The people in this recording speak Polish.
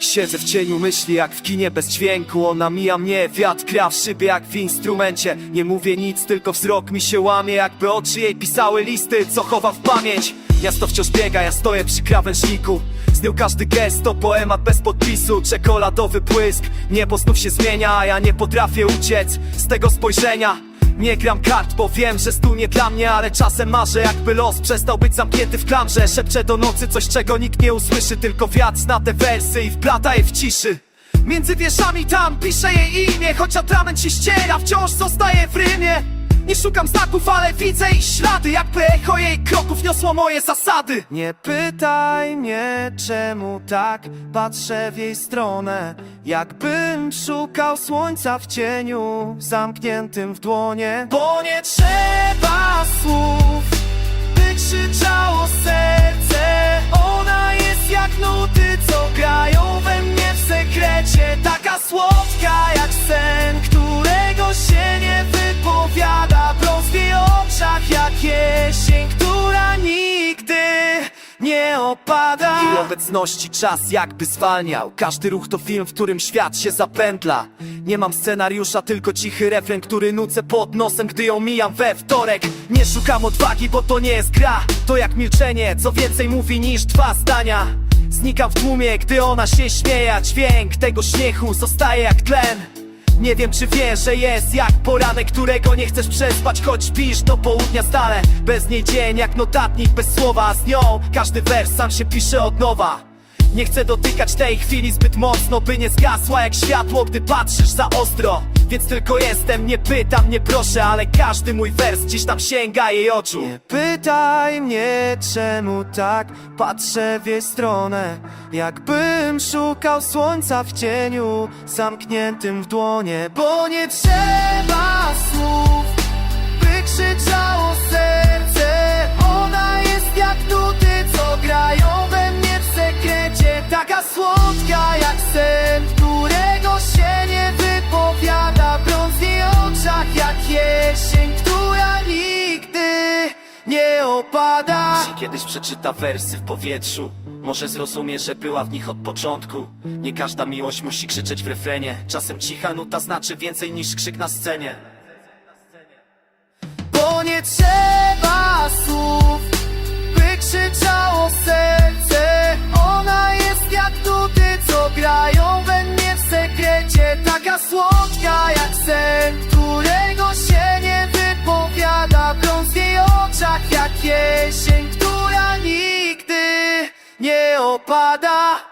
Siedzę w cieniu myśli jak w kinie bez dźwięku. Ona mija mnie, wiatr gra w szybie jak w instrumencie. Nie mówię nic, tylko wzrok mi się łamie Jakby oczy jej pisały listy, co chowa w pamięć. Miasto wciąż biega, ja stoję przy krawężniku. Z nią każdy gest to poemat bez podpisu. Czekoladowy błysk, niebo znów się zmienia A ja nie potrafię uciec z tego spojrzenia nie gram kart, bo wiem, że stół nie dla mnie Ale czasem marzę, jakby los przestał być zamknięty w klamrze. Szepczę do nocy coś, czego nikt nie usłyszy Tylko wiatr zna te wersy i wplata je w ciszy. Między wierszami tam piszę jej imię Choć atrament się ściera, wciąż zostaje w rymie nie szukam znaków, ale widzę ich ślady. Jakby echo jej kroków niosło moje zasady. Nie pytaj mnie czemu tak patrzę w jej stronę. Jakbym szukał słońca w cieniu Zamkniętym w dłonie. Bo nie trzeba słów By krzyczało serce. Ona jest jak nuty, co grają we mnie w sekrecie. Taka słodka jak sen, opada. I obecności czas jakby zwalniał. Każdy ruch to film, w którym świat się zapętla. Nie mam scenariusza, tylko cichy refren, który nucę pod nosem, gdy ją mijam we wtorek. Nie szukam odwagi, bo to nie jest gra. To jak milczenie, co więcej mówi niż dwa zdania. Znikam w tłumie, gdy ona się śmieje a Dźwięk tego śmiechu zostaje jak tlen nie wiem czy wiesz, że jest jak poranek, którego nie chcesz przespać Choć śpisz do południa stale. Bez niej dzień jak notatnik bez słowa A z nią każdy wers sam się pisze od nowa. Nie chcę dotykać tej chwili zbyt mocno By nie zgasła jak światło, gdy patrzysz za ostro Więc tylko jestem, nie pytam, nie proszę Ale każdy mój wers gdzieś tam sięga jej oczu. Nie pytaj mnie czemu tak patrzę w jej stronę. Jakbym szukał słońca w cieniu Zamkniętym w dłonie Bo nie trzeba słów jesień, która nigdy nie opada. Jeśli kiedyś przeczyta wersy w powietrzu. Może zrozumie, że była w nich od początku. Nie każda miłość musi krzyczeć w refrenie. Czasem cicha nuta znaczy więcej niż krzyk na scenie. Bo nie trzeba słów, by krzyczało serce. Ona jest jak nuty, co grają we mnie w sekrecie. Taka słodka jak sen, jesień, która nigdy nie opada